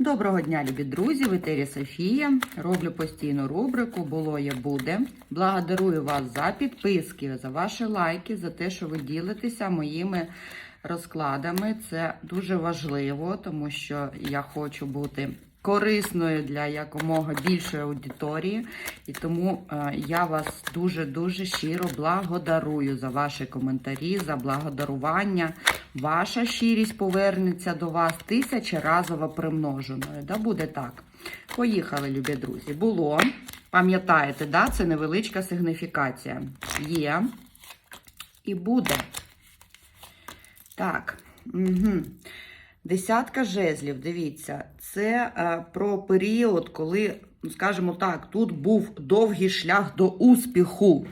Доброго дня, любі друзі! В етері Софія. Роблю постійну рубрику Було є буде. Благодарую вас за підписки, за ваші лайки, за те, що ви ділитеся моїми розкладами. Це дуже важливо, тому що я хочу бути корисною для якомога більшої аудиторії. І тому е, я вас дуже-дуже щиро благодарую за ваші коментарі, за благодарування. Ваша щирість повернеться до вас тисячеразово примноженою. Да, буде так. Поїхали, любі друзі. Було. Пам'ятаєте, да? це невеличка сигніфікація. Є і буде. Так. Угу. Десятка жезлів, дивіться, це е, про період, коли, ну, скажімо так, тут був довгий шлях до успіху.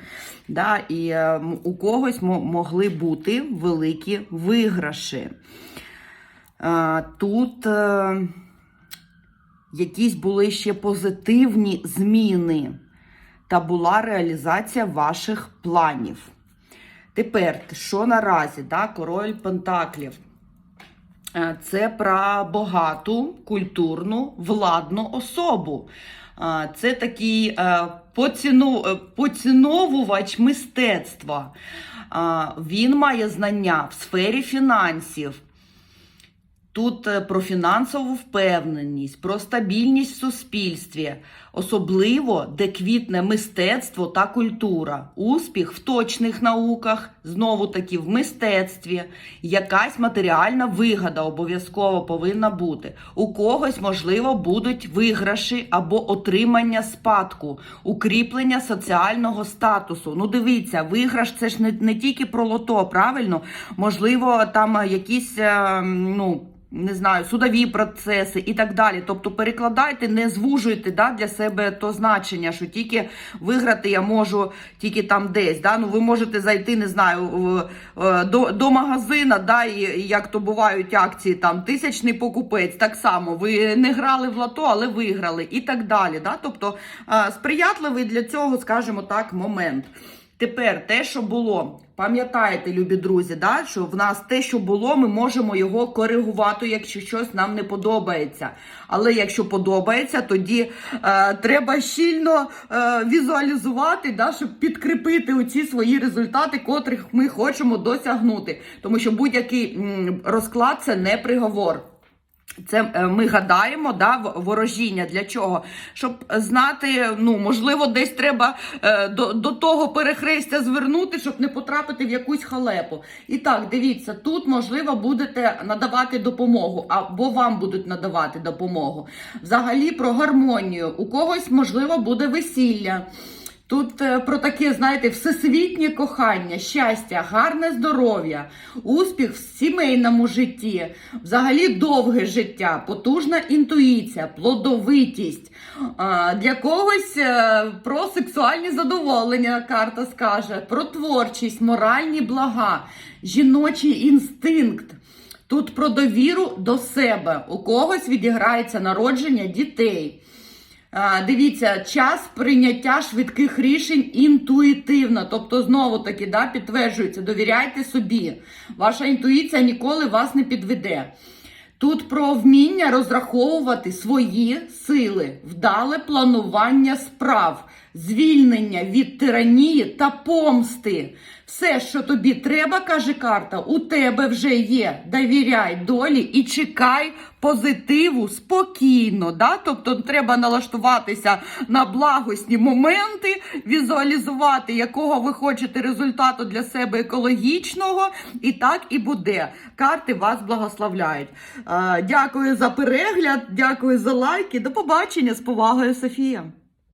Да, І е, у когось мо- могли бути великі виграші. Е, тут якісь були ще позитивні зміни, та була реалізація ваших планів. Тепер, що наразі, да, король Пентаклів. Е, Це про багату культурну владну особу. Е, Це такий е, поціновувач мистецтва. Він має знання в сфері фінансів. Тут е, про фінансову впевненість, про стабільність в суспільстві, особливо де квітне мистецтво та культура, успіх в точних науках, знову таки в мистецтві, якась матеріальна вигода обов'язково повинна бути. У когось, можливо, будуть виграші або отримання спадку, укріплення соціального статусу. Ну, дивіться, виграш це ж не, не тільки про лото, правильно? Можливо, там якісь, е, ну не знаю, судові процеси і так далі. Тобто перекладайте, не звужуйте да, для себе то значення, що тільки виграти я можу тільки там десь. Да? Ну, ви можете зайти, не знаю, в- е, до, до магазина, да, і як то бувають акції, там тисячний покупець. Так само ви не грали в лото, але виграли і так далі. Да? Тобто е, сприятливий для цього, скажімо так, момент. Тепер те, що було, пам'ятаєте, любі друзі, да, що в нас те, що було, ми можемо його коригувати, якщо щось нам не подобається. Але якщо подобається, тоді е, треба щільно е, візуалізувати, да, щоб підкріпити оці свої результати, котрих ми хочемо досягнути. Тому що будь-який розклад це не приговор. Це е, ми гадаємо, да, ворожіння для чого? Щоб знати, ну можливо, десь треба е, до, до того перехрестя звернути, щоб не потрапити в якусь халепу. І так, дивіться, тут можливо будете надавати допомогу, або вам будуть надавати допомогу. Взагалі про гармонію. У когось можливо буде весілля. Тут е, про таке, знаєте, всесвітнє кохання, щастя, гарне здоров'я, успіх в сімейному житті, взагалі довге життя, потужна інтуїція, плодовитість. Для когось е, про сексуальні задоволення карта скаже, про творчість, моральні блага, жіночий інстинкт. Тут про довіру до себе. У когось відіграється народження дітей. А, Дивіться, час прийняття швидких рішень інтуїтивно. Тобто, знову таки, да, підтверджується, довіряйте собі. Ваша інтуїція ніколи вас не підведе. Тут про вміння розраховувати свої сили, вдале планування справ, звільнення від тиранії та помсти. Все, що тобі треба, каже карта, у тебе вже є. Довіряй долі і чекай позитиву спокійно. Да? Тобто треба налаштуватися на благосні моменти, візуалізувати, якого ви хочете результату для себе екологічного, і так і буде. Карти вас благословляють. Е, Дякую за перегляд, дякую за лайки. До побачення з повагою, Софія.